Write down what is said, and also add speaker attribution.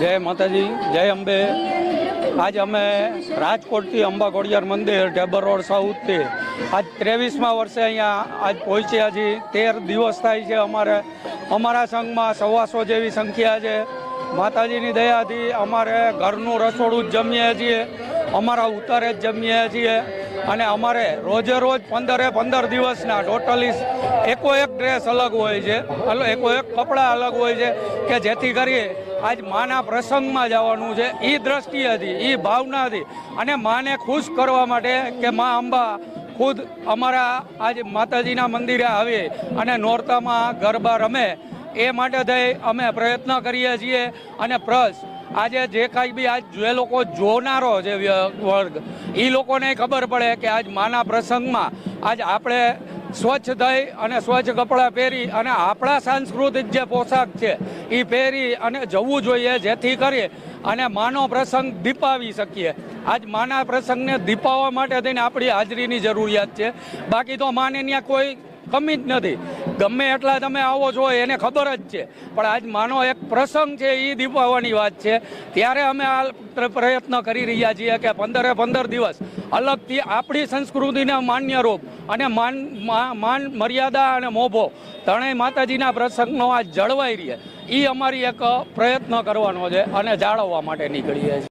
Speaker 1: જય માતાજી, જય અંબે. આજ અમે રાજકોટથી અંબા ખોડિયાર મંદિર, ઢેબર રોડ સાઉથથી. આજ ત્રેવીસમાં વર્ષે અહીંયા આજ પહોંચ્યા છીએ. તેર દિવસ થાય છે અમારે. અમારા સંઘમાં સવાસો જેવી સંખ્યા છે. માતાજીની દયાથી અમારે ઘરનું રસોડું જ જમીએ છીએ. અમારા ઉતારે જ જમીએ છીએ. અને અમારે રોજે રોજ પંદરે પંદર દિવસના ટોટલી એકો એક ડ્રેસ અલગ હોય છે એકો એક કપડાં અલગ હોય છે, કે જેથી કરીએ આજ માના પ્રસંગમાં જવાનું છે. એ દ્રષ્ટિએથી એ ભાવના હતી. અને માને ખુશ કરવા માટે કે મા અંબા ખુદ અમારા આજ માતાજીના મંદિરે આવે અને નોરતામાં ગરબા રમે એ માટે થઈ અમે પ્રયત્ન કરીએ છીએ. અને પ્લસ, આજે જે કાંઈ બી આજ જે લોકો જોનારો વ્ય- વર્ગ એ લોકોને ખબર પડે કે આજ માના પ્રસંગમાં આજ આપણે સ્વચ્છ થઈ અને સ્વચ્છ કપડાં પહેરી અને આપણા સાંસ્કૃતિક જે પોશાક છે એ પહેરી અને જવું જોઈએ જેથી કરી અને માનો પ્રસંગ દીપાવી શકીએ. આજ માના પ્રસંગને દીપાવવા માટે થઈને આપણી હાજરીની જરૂરિયાત છે. બાકી તો માને ત્યાં કોઈ કમી જ નથી. ગમે એટલા તમે આવો છો એને ખબર જ છે. પણ આજ માનો એક પ્રસંગ છે એ દીપાવવાની વાત છે. ત્યારે અમે આ પ્રયત્ન કરી રહ્યા છીએ કે પંદરે પંદર દિવસ અલગથી આપણી સંસ્કૃતિને માન્ય રૂપ અને માન માન મર્યાદા અને મોભો ત્રણેય માતાજીના પ્રસંગનો આ જળવાઈ રહે. એ અમારી એક પ્રયત્ન કરવાનો છે અને જાળવવા માટે નીકળીએ છીએ.